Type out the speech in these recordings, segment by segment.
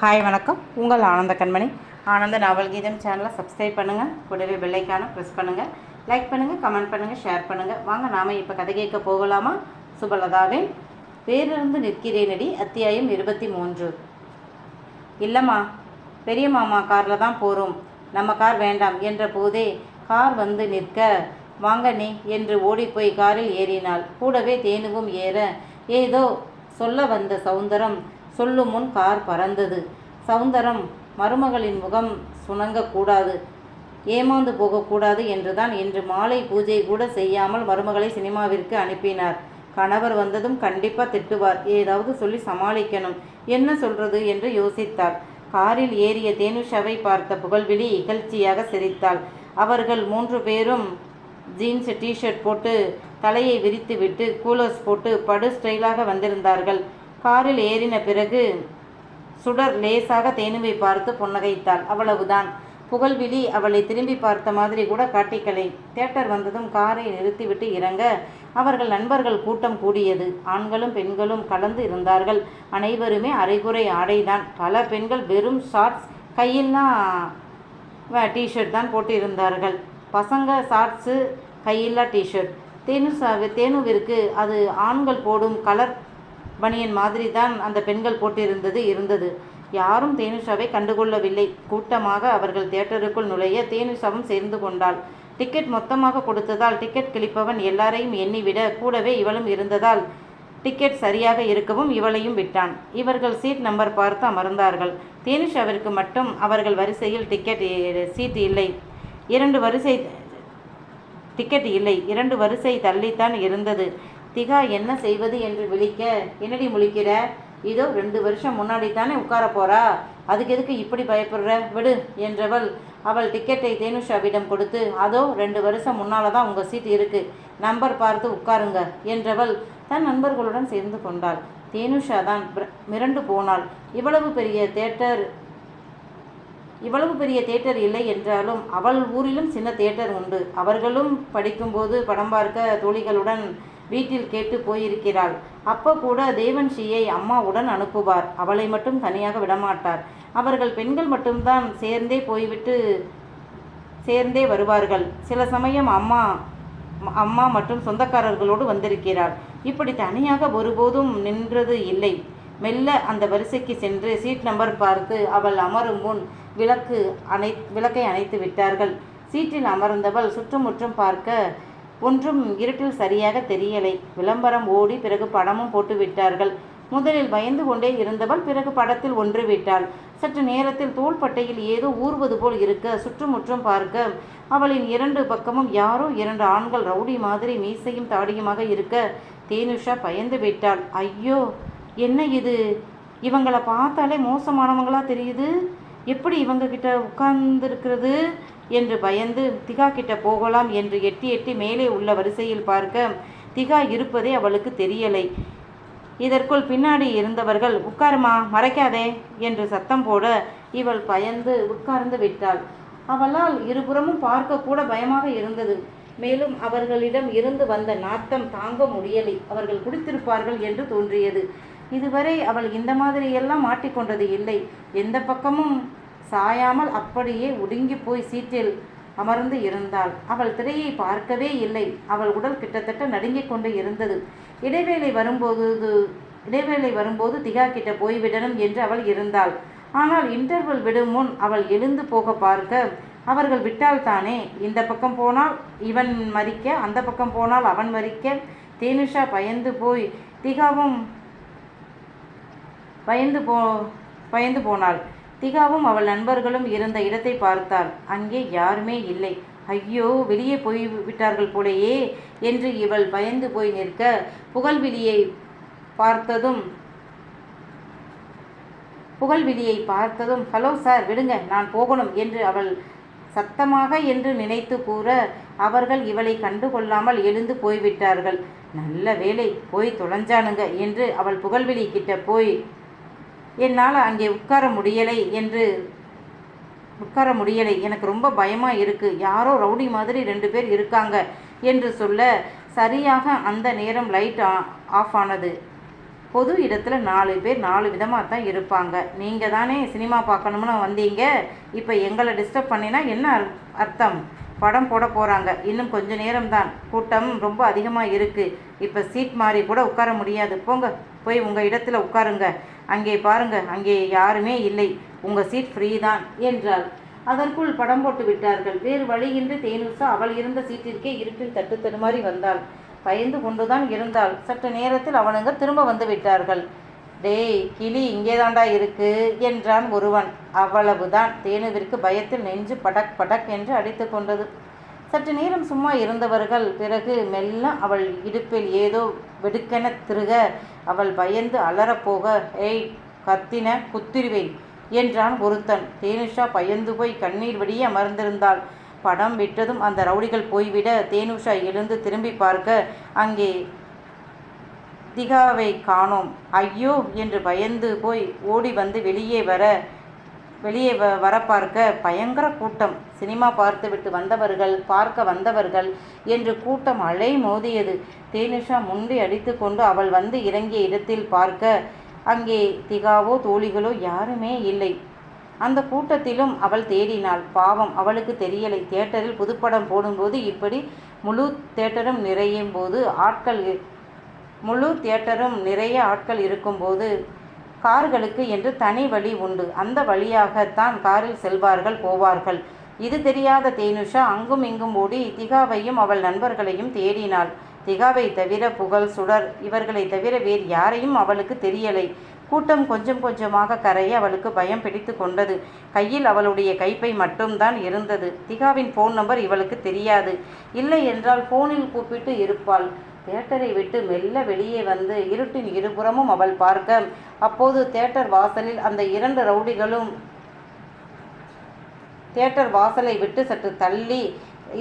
Hi வணக்கம். உங்கள் ஆனந்த கண்மணி. ஆனந்த நாவல் கீதம் சேனலை சப்ஸ்கிரைப் பண்ணுங்கள் கூடவே பெல்லைக்கான ப்ரெஸ் பண்ணுங்கள் லைக் பண்ணுங்கள் கமெண்ட் பண்ணுங்கள் ஷேர் பண்ணுங்கள் வாங்க நாம் இப்போ கதை கேட்க போகலாமா? சுபலதாவின் நிற்கிறேன் நிற்கிறேனடி அத்தியாயம் இருபத்தி மூன்று. இல்லைம்மா பெரிய மாமா காரில் தான் போகிறோம் நம்ம கார் வேண்டாம் என்ற போதே கார் வந்து நிற்க. வாங்க நீ என்று ஓடிப்போய் காரில் ஏறினாள். கூடவே தேனுவும் ஏற. ஏதோ சொல்ல வந்த சௌந்தரம் சொல்லும் முன் கார் பறந்தது. சௌந்தரம் மருமகளின் முகம் சுணங்கக்கூடாது ஏமாந்து போகக்கூடாது என்றுதான் இன்று மாலை பூஜை கூட செய்யாமல் மருமகளை சினிமாவிற்கு அனுப்பினார். கணவர் வந்ததும் கண்டிப்பாக திட்டுவார். ஏதாவது சொல்லி சமாளிக்கணும். என்ன சொல்றது என்று யோசித்தார். காரில் ஏறிய தேனுஷாவை பார்த்த புகழ்விழி இகழ்ச்சியாக சிரித்தாள். அவர்கள் மூன்று பேரும் ஜீன்ஸ் டிஷர்ட் போட்டு தலையை விரித்துவிட்டு கூலர்ஸ் போட்டு படு ஸ்டைலாக வந்திருந்தார்கள். காரில் ஏறின பிறகு சுடர் லேசாக தேனுவை பார்த்து புன்னகைத்தாள். அவ்வளவுதான். புகழ்விழி அவளை திரும்பி பார்த்த மாதிரி கூட காட்டிக்கலை. தேட்டர் வந்ததும் காரை நிறுத்திவிட்டு இறங்க அவர்கள் நண்பர்கள் கூட்டம் கூடியது. ஆண்களும் பெண்களும் கலந்து இருந்தார்கள். அனைவருமே அரைகுறை ஆடைதான். பல பெண்கள் வெறும் ஷார்ட்ஸ் கையில்லா டிஷர்ட் தான் போட்டு இருந்தார்கள் பசங்க ஷார்ட்ஸு கையில்லா டிஷர்ட் தேனுசாவு தேனுவிற்கு அது ஆண்கள் போடும் கலர் பனியன் மாதிரி தான் அந்த பெண்கள் போட்டிருந்தது இருந்தது. யாரும் தேனுஷாவை கண்டுகொள்ளவில்லை. கூட்டமாக அவர்கள் தியேட்டருக்குள் நுழைய தேனுஷாவும் சேர்ந்து கொண்டாள். டிக்கெட் மொத்தமாக கொடுத்ததால் டிக்கெட் கிழிப்பவன் எல்லாரையும் எண்ணிவிட கூடவே இவளும் இருந்ததால் டிக்கெட் சரியாக இருக்கவும் இவளையும் விட்டான். இவர்கள் சீட் நம்பர் பார்த்து அமர்ந்தார்கள். தேனுஷாவிற்கு மட்டும் அவர்கள் வரிசையில் டிக்கெட் சீட் இல்லை. இரண்டு வரிசை டிக்கெட் இல்லை. இரண்டு வரிசை தள்ளித்தான் இருந்தது. திகா என்ன செய்வது என்று விழிக்க என்னடி முழிக்கிற? இதோ ரெண்டு வருஷம் முன்னாடி தானே உட்கார போறா? அதுக்கு எதுக்கு இப்படி பயப்படுற? விடு என்றவள். அவள் டிக்கெட்டை தேனுஷாவிடம் கொடுத்து அதோ ரெண்டு வருஷம் முன்னால தான் உங்கள் சீட் இருக்கு. நம்பர் பார்த்து உட்காருங்க என்றவள் தன் நண்பர்களுடன் சேர்ந்து கொண்டாள். தேனுஷா தான் பிர- மிரண்டு போனாள். இவ்வளவு பெரிய தேட்டர் இவ்வளவு பெரிய தேட்டர் இல்லை என்றாலும் அவள் ஊரிலும் சின்ன தேட்டர் உண்டு. அவர்களும் படிக்கும்போது படம் பார்க்க தோழிகளுடன் வீட்டில் கேட்டு போயிருக்கிறாள். அப்போ கூட தேவன் ஸ்ரீயை அம்மாவுடன் அனுப்புவார். அவளை மட்டும் தனியாக விடமாட்டார். அவர்கள் பெண்கள் மட்டும்தான் சேர்ந்தே போய்விட்டு சேர்ந்தே வருவார்கள். சில சமயம் அம்மா அம்மா மற்றும் சொந்தக்காரர்களோடு வந்திருக்கிறாள் இப்படி தனியாக ஒருபோதும் நின்றது இல்லை. மெல்ல அந்த வரிசைக்கு சென்று சீட் நம்பர் பார்த்து அவள் அமரும் முன் விளக்கு அணை விளக்கை அணைத்து விட்டார்கள். சீட்டில் அமர்ந்தவள் சுற்றுமுற்றும் பார்க்க ஒன்றும் இருட்டில் சரியாக தெரியலை. விளம்பரம் ஓடி பிறகு படமும் போட்டு விட்டார்கள் முதலில் பயந்து கொண்டே இருந்தவள் பிறகு படத்தில் ஒன்று விட்டாள் சற்று நேரத்தில் தோள்பட்டையில் ஏதோ ஊறுவது போல் இருக்க சுற்றுமுற்றும் பார்க்க அவளின் இரண்டு பக்கமும் யாரோ இரண்டு ஆண்கள் ரவுடி மாதிரி மீசையும் தாடியுமாக இருக்க தேனுஷா பயந்து விட்டாள். ஐயோ என்ன இது? இவங்களை பார்த்தாலே மோசமானவங்களா தெரியுது? எப்படி இவங்க கிட்ட உட்கார்ந்துருக்கிறது? என்று பயந்து திகா கிட்ட போகலாம் என்று எட்டி எட்டி மேலே உள்ள வரிசையில் பார்க்க திகா இருப்பதே அவளுக்கு தெரியலை. இதற்குள் பின்னாடி இருந்தவர்கள் உட்காருமா மறைக்காதே என்று சத்தம் போட இவள் பயந்து உட்கார்ந்து விட்டாள். அவளால் இருபுறமும் பார்க்க கூட பயமாக இருந்தது. மேலும் அவர்களிடம் இருந்து வந்த நாத்தம் தாங்க முடியலை. அவர்கள் குடித்திருப்பார்கள் என்று தோன்றியது. இதுவரை அவள் இந்த மாதிரியெல்லாம் மாட்டிக்கொண்டது இல்லை. எந்த பக்கமும் சாயாமல் அப்படியே ஒடுங்கி போய் சீட்டில் அமர்ந்து இருந்தாள். அவள் திரையை பார்க்கவே இல்லை. அவள் உடல் கிட்டத்தட்ட நடுங்கிக் கொண்டு இருந்தது. இடைவேளை வரும்போது இடைவேளை வரும்போது திகா கிட்ட போய்விடணும் என்று அவள் இருந்தாள். ஆனால் இன்டர்வல் விடும் முன் அவள் எழுந்து போக பார்க்க அவர்கள் விட்டால் தானே? இந்த பக்கம் போனால் இவன் மறிக்க அந்த பக்கம் போனால் அவன் மறிக்க? தேனுஷா பயந்து போய் திகாவும் பயந்து போ பயந்து போனாள். திகாவும் அவள் நண்பர்களும் இருந்த இடத்தை பார்த்தாள். அங்கே யாருமே இல்லை. ஐயோ வெளியே போய் விட்டார்கள் போலேயே என்று இவள் பயந்து போய் நிற்க புகழ்விழியை பார்த்ததும் புகழ்விழியை பார்த்ததும் ஹலோ சார் விடுங்க நான் போகணும் என்று அவள் சத்தமாக என்று நினைத்து கூற அவர்கள் இவளை கண்டுகொள்ளாமல் எழுந்து போய்விட்டார்கள். நல்ல வேலை போய் தொலைஞ்சானுங்க என்று அவள் புகழ்விழி கிட்ட போய் என்னால் அங்கே உட்கார முடியலை என்று உட்கார முடியலை. எனக்கு ரொம்ப பயமாக இருக்குது யாரோ ரவுடி மாதிரி ரெண்டு பேர் இருக்காங்க என்று சொல்ல சரியாக அந்த நேரம் லைட் ஆஃப் ஆனது. பொது இடத்துல நாலு பேர் நாலு விதமாக தான் இருப்பாங்க. நீங்கள் தானே சினிமா பார்க்கணும்னு வந்தீங்க. இப்போ எங்களை டிஸ்டர்ப் பண்ணினா என்ன அர்- அர்த்தம்? படம் போட போகிறாங்க இன்னும் கொஞ்ச நேரம்தான் கூட்டம் ரொம்ப அதிகமாக இருக்குது இப்போ சீட் மாறி கூட உட்கார முடியாது. போங்க போய் உங்கள் இடத்துல உட்காருங்க. அங்கே பாருங்க அங்கே யாருமே இல்லை. உங்கள் சீட் ஃப்ரீ தான் என்றாள். அதற்குள் படம் போட்டு விட்டார்கள். வேறு வழியின்றி தேனுசா அவள் இருந்த சீட்டிற்கே இருட்டில் தட்டு தடுமாறி வந்தாள். பயந்து கொண்டுதான் இருந்தாள். சற்று நேரத்தில் அவனுங்க திரும்ப வந்து விட்டார்கள். டேய் கிளி இங்கேதாண்டா இருக்கு? என்றான் ஒருவன். அவ்வளவுதான். தேனுவிற்கு பயத்தில் நெஞ்சு படக் படக் என்று அடித்து கொண்டது. சற்று நேரம் சும்மா இருந்தவர்கள் பிறகு மெல்ல அவள் இடுப்பில் ஏதோ வெடுக்கென திருக அவள் பயந்து அலறப்போக ஏய் கத்தின குத்திருவேன் என்றான் ஒருத்தன். தேனுஷா பயந்து போய் கண்ணீர் வடியே அமர்ந்திருந்தாள். படம் விட்டதும் அந்த ரவுடிகள் போய்விட தேனுஷா எழுந்து திரும்பி பார்க்க அங்கே திகாவை காணோம். ஐயோ என்று பயந்து போய் ஓடி வந்து வெளியே வர வெளியே வ வர பார்க்க பயங்கர கூட்டம். சினிமா பார்த்துவிட்டு வந்தவர்கள் பார்க்க வந்தவர்கள் என்று கூட்டம் அலை மோதியது. தேனுஷா முண்டி அடித்துக்கொண்டு அவள் வந்து இறங்கிய இடத்தில் பார்க்க அங்கே திகாவோ தோழிகளோ யாருமே இல்லை. அந்த கூட்டத்திலும் அவள் தேடினாள். பாவம் அவளுக்கு தெரியலை. தியேட்டரில் புதுப்படம் போடும்போது இப்படி முழு தேட்டரும் நிறையும் போது ஆட்கள் முழு தேட்டரும் நிறைய ஆட்கள் இருக்கும்போது கார்களுக்கு என்று தனி வழி உண்டு. அந்த வழியாகத்தான் காரில் செல்வார்கள் போவார்கள். இது தெரியாத தேனுஷா அங்கும் இங்கும் ஓடி திகாவையும் அவள் நண்பர்களையும் தேடினாள். திகாவை தவிர புகழ் சுடர் இவர்களை தவிர வேறு யாரையும் அவளுக்கு தெரியலை. கூட்டம் கொஞ்சம் கொஞ்சமாக கரைய அவளுக்கு பயம் பிடித்து கொண்டது. கையில் அவளுடைய கைப்பை மட்டும்தான் இருந்தது. திகாவின் ஃபோன் நம்பர் இவளுக்கு தெரியாது. இல்லை என்றால் ஃபோனில் கூப்பிட்டு இருப்பாள். தேட்டரை விட்டு மெல்ல வெளியே வந்து இருட்டின் இருபுறமும் அவள் பார்க்க. அப்போது தேட்டர் வாசலில் அந்த இரண்டு ரவுடிகளும் தியேட்டர் வாசலை விட்டு சற்று தள்ளி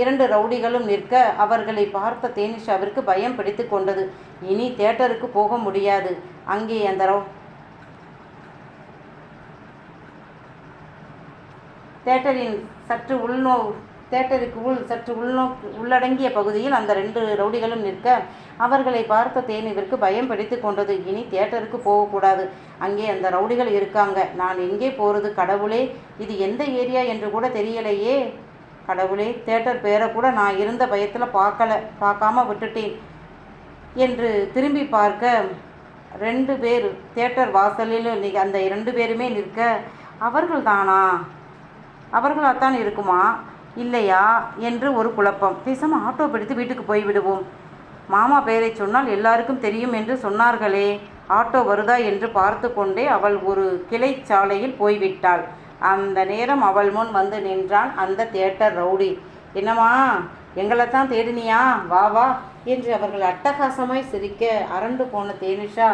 இரண்டு ரவுடிகளும் நிற்க அவர்களை பார்த்த தேனிஷாவிற்கு பயம் பிடித்து கொண்டது. இனி தியேட்டருக்கு போக முடியாது. அங்கே அந்த ரவு தேட்டரின் சற்று உள்நோ தேட்டருக்கு உள் சற்று உள்நோக்கு உள்ளடங்கிய பகுதியில் அந்த ரெண்டு ரவுடிகளும் நிற்க அவர்களை பார்த்த தேனிவிற்கு பயம் பிடித்து கொண்டது. இனி தேட்டருக்கு போகக்கூடாது அங்கே அந்த ரவுடிகள் இருக்காங்க. நான் எங்கே போகிறது கடவுளே இது எந்த ஏரியா என்று கூட தெரியலையே. கடவுளே தேட்டர் பேரை கூட நான் இருந்த பயத்தில் பார்க்கல. பார்க்காம விட்டுட்டேன் என்று திரும்பி பார்க்க ரெண்டு பேர் தேட்டர் வாசலில் அந்த இரண்டு பேருமே நிற்க அவர்கள் தானா அவர்களாகத்தான் இருக்குமா? இல்லையா என்று ஒரு குழப்பம். பேசாம ஆட்டோ பிடித்து வீட்டுக்கு போய் விடுவோம். மாமா பெயரை சொன்னால் எல்லாருக்கும் தெரியும் என்று சொன்னார்களே. ஆட்டோ வருதா என்று பார்த்து கொண்டே அவள் ஒரு கிளை சாலையில் போய்விட்டாள். அந்த நேரம் அவள் முன் வந்து நின்றான் அந்த தியேட்டர் ரவுடி. என்னம்மா எங்களை தான் தேடினியா? வா வா என்று அவர்கள் அட்டகாசமாய் சிரிக்க அரண்டு போன தேனுஷா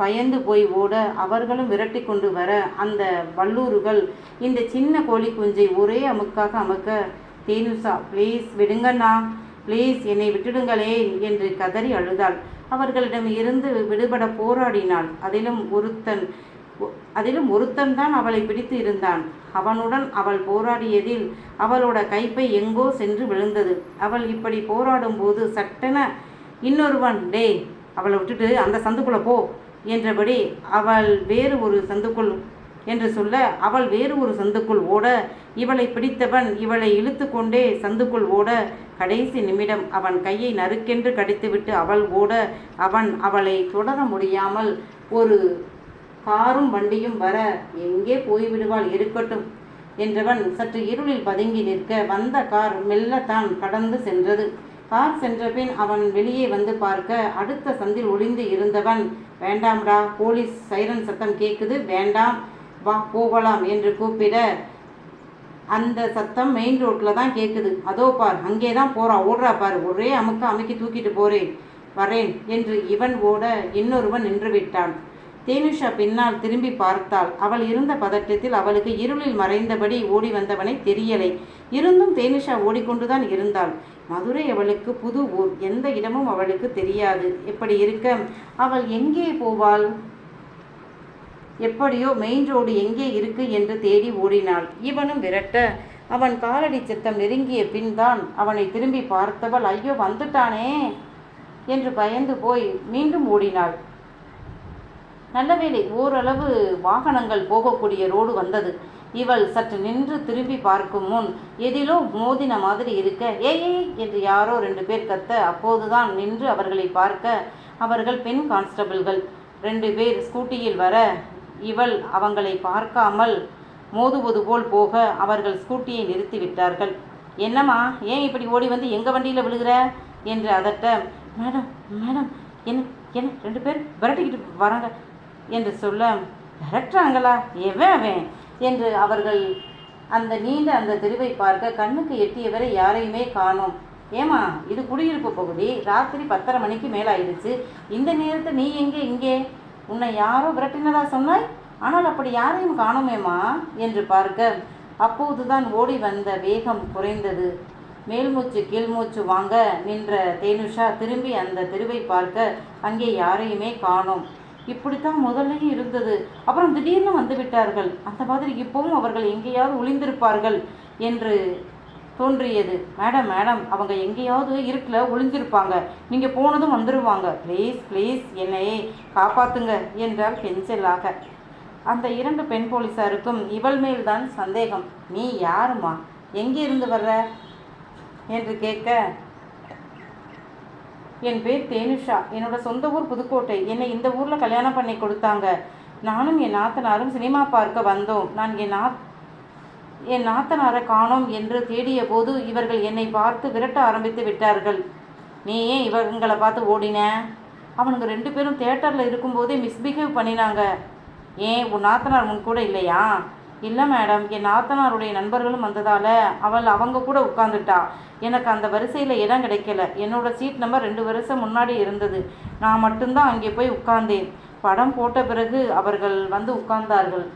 பயந்து போய் ஓட அவர்களும் விரட்டி கொண்டு வர அந்த வல்லூறுகள் இந்த சின்ன கோழி குஞ்சை ஒரே அமுக்காக அமுக்க தேனுஷா ப்ளீஸ் விடுங்கண்ணா. ப்ளீஸ் என்னை விட்டுடுங்களேன் என்று கதறி அழுதாள். அவர்களிடம் இருந்து விடுபட போராடினாள். அதிலும் ஒருத்தன் அதிலும் ஒருத்தன் தான் அவளை பிடித்து இருந்தான். அவனுடன் அவள் போராடியதில் அவளோட கைப்பை எங்கோ சென்று விழுந்தது. அவள் இப்படி போராடும் போது சட்டென இன்னொருவன் டே அவளை விட்டுட்டு அந்த சந்துக்குள்ள போ என்றபடி அவள் வேறு ஒரு சந்துக்குள் என்று சொல்ல அவள் வேறு ஒரு சந்துக்குள் ஓட இவளை பிடித்தவன் இவளை இழுத்து கொண்டே சந்துக்குள் ஓட கடைசி நிமிடம் அவன் கையை நறுக்கென்று கடித்துவிட்டு அவள் ஓட அவன் அவளை தொடர முடியாமல் ஒரு காரும் வண்டியும் வர எங்கே போய்விடுவாள் இருக்கட்டும் என்றவன் சற்று இருளில் பதுங்கி நிற்க வந்த கார் மெல்லத்தான் கடந்து சென்றது. கார் சென்றபின் அவன் வெளியே வந்து பார்க்க அடுத்த சந்தில் ஒளிந்து இருந்தவன் வேண்டாம்டா போலீஸ் சைரன் சத்தம் கேட்குது வேண்டாம் வா போகலாம் என்று கூப்பிட அந்த சத்தம் மெயின் ரோட்டில் தான் கேட்குது அதோ பார் அங்கே தான் போகிறான் ஓடுறா பார். ஒரே அமுக்க அமுக்கி தூக்கிட்டு போகிறேன் வரேன் என்று இவன் ஓட இன்னொருவன் நின்று விட்டான். தேனுஷா பின்னால் திரும்பி பார்த்தாள். அவள் இருந்த பதட்டத்தில் அவளுக்கு இருளில் மறைந்தபடி ஓடி வந்தவனை தெரியலை. இருந்தும் தேனுஷா ஓடிக்கொண்டுதான் இருந்தாள். மதுரை அவளுக்கு புது ஊர். எந்த இடமும் அவளுக்கு தெரியாது. இப்படி இருக்க? அவள் எங்கே போவாள்? எப்படியோ மெயின் ரோடு எங்கே இருக்கு என்று தேடி ஓடினாள். இவனும் விரட்ட அவன் காலடி சித்தம் நெருங்கிய பின் தான் அவனை திரும்பி பார்த்தவள் ஐயோ வந்துட்டானே என்று பயந்து போய் மீண்டும் ஓடினாள். நல்லவேளை ஓரளவு வாகனங்கள் போகக்கூடிய ரோடு வந்தது. இவள் சற்று நின்று திரும்பி பார்க்கும் முன் எதிலோ மோதின மாதிரி இருக்க ஏய் ஏய் என்று யாரோ ரெண்டு பேர் கத்த அப்போதுதான் நின்று அவர்களை பார்க்க அவர்கள் பெண் கான்ஸ்டபிள்கள். ரெண்டு பேர் ஸ்கூட்டியில் வர இவள் அவங்களை பார்க்காமல் மோதுவது போல் போக அவர்கள் ஸ்கூட்டியை நிறுத்திவிட்டார்கள் என்னம்மா ஏன் இப்படி ஓடி வந்து எங்கள் வண்டியில் விழுகிற? என்று அதட்ட மேடம் மேடம் என்ன என்ன ரெண்டு பேர் விரட்டிக்கிட்டு வராங்க என்று சொல்ல விரட்டுறாங்களா? எவன் அவன்? என்று அவர்கள் அந்த நீண்ட அந்த தெருவை பார்க்க கண்ணுக்கு எட்டியவரை யாரையுமே காணோம். ஏமா இது குடியிருப்பு பகுதி. ராத்திரி பத்தரை மணிக்கு மேலாயிடுச்சு. இந்த நேரத்தில் நீ எங்கே இங்கே? உன்னை யாரோ விரட்டினதா சொன்னாய்? ஆனால் அப்படி யாரையும் காணோமேமா என்று பார்க்க. அப்போதுதான் ஓடி வந்த வேகம் குறைந்தது. மேல்மூச்சு கீழ்மூச்சு வாங்க நின்ற தேனுஷா திரும்பி அந்த தெருவை பார்க்க அங்கே யாரையுமே காணோம். இப்படித்தான் முதல்லையும் இருந்தது. அப்புறம் திடீர்னு வந்து விட்டார்கள். அந்த மாதிரி இப்பவும் அவர்கள் எங்கேயாவது ஒளிந்திருப்பார்கள் என்று தோன்றியது. மேடம் மேடம் அவங்க எங்கேயாவது இருட்டில் ஒளிஞ்சிருப்பாங்க. நீங்கள் போனதும் வந்துடுவாங்க ப்ளீஸ் ப்ளீஸ் என்னை காப்பாத்துங்க என்றால் பென்சிலாக. அந்த இரண்டு பெண் போலீஸாருக்கும் இவள் மேல்தான் சந்தேகம். நீ யாருமா? எங்கே இருந்து வர்ற? என்று கேட்க என் பேர் தேனுஷா. என்னோட சொந்த ஊர் புதுக்கோட்டை. என்னை இந்த ஊரில் கல்யாணம் பண்ணி கொடுத்தாங்க. நானும் என் நாத்தனாரும் சினிமா பார்க்க வந்தோம். நான் என் நாத் என் நாத்தனாரை காணோம் என்று தேடிய போது இவர்கள் என்னை பார்த்து விரட்ட ஆரம்பித்து விட்டார்கள். நீ ஏன் இவங்களை பார்த்து ஓடின? அவனுங்க ரெண்டு பேரும் தேட்டரில் இருக்கும்போதே மிஸ்பிஹேவ் பண்ணினாங்க. ஏன் உன் நாத்தனார் உன் கூட இல்லையா? இல்லை மேடம் என் நாத்தனாருடைய நண்பர்களும் வந்ததால் அவள் அவங்க கூட உட்காந்துட்டா எனக்கு அந்த வரிசையில் இடம் கிடைக்கல. என்னோட சீட் நம்பர் ரெண்டு வருஷம் முன்னாடி இருந்தது. நான் மட்டும்தான் அங்கே போய் உட்கார்ந்தேன். படம் போட்ட பிறகு அவர்கள் வந்து உட்கார்ந்தார்கள்.